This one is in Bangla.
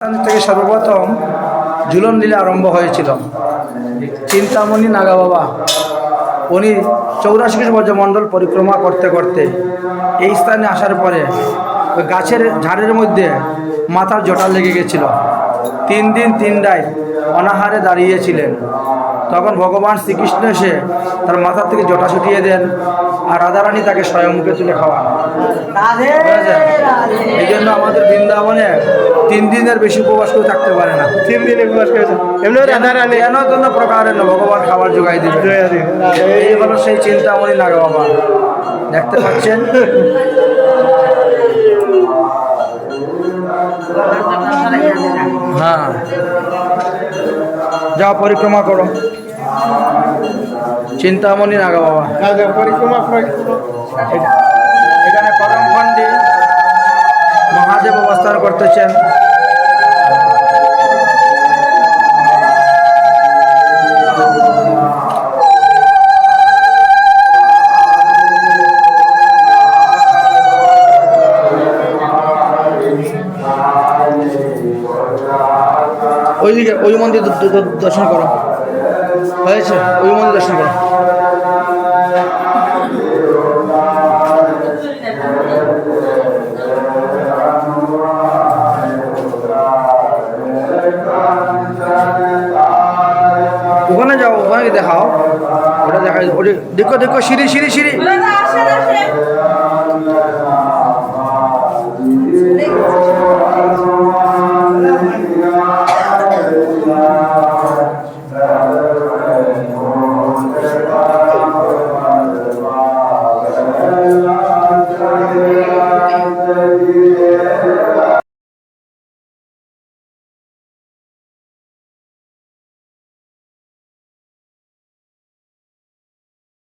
থেকে সর্বপ্রথম ঝুলন লীলা আরম্ভ হয়েছিল। চিন্তামণি নাগা বাবা উনি চৌরাশি ব্রজমণ্ডল পরিক্রমা করতে করতে এই স্থানে আসার পরে গাছের ঝাড়ের মধ্যে মাথার জটা লেগে গেছিল। তিন দিন তিন রায় অনাহারে দাঁড়িয়েছিলেন। তখন ভগবান শ্রীকৃষ্ণ এসে তার মাথার থেকে জটা ছুটিয়ে দেন আর রাধারানী তাকে স্বয়ংমুখে তুলে খাওয়ান। এই জন্য আমাদের বৃন্দাবনে তিন দিনের বেশি উপবাস করে থাকতে পারে না। তিন দিন উপবাস করেছে। এমনি রাধা রানী কেন কোনো প্রকারের না ভগবান খাবার যোগাই দিবে। এই হলো সেই চিন্তামণি নাগা বাবা। দেখতে পাচ্ছেন? হ্যাঁ। যাও পরিক্রমা করো। চিন্তামণি নাগা বাবা। এখানে করমখণ্ডী মহাদেব অবস্থান করতেছেন। ওইদিকে ওই মন্দির দর্শন করো। হয়েছে, ওই মন্দির দর্শন করো। ওখানে যাও, ওখানে দেখাও। ওটা দেখা দেখো দেখো, সিঁড়ি সিঁড়ি সিঁড়ি।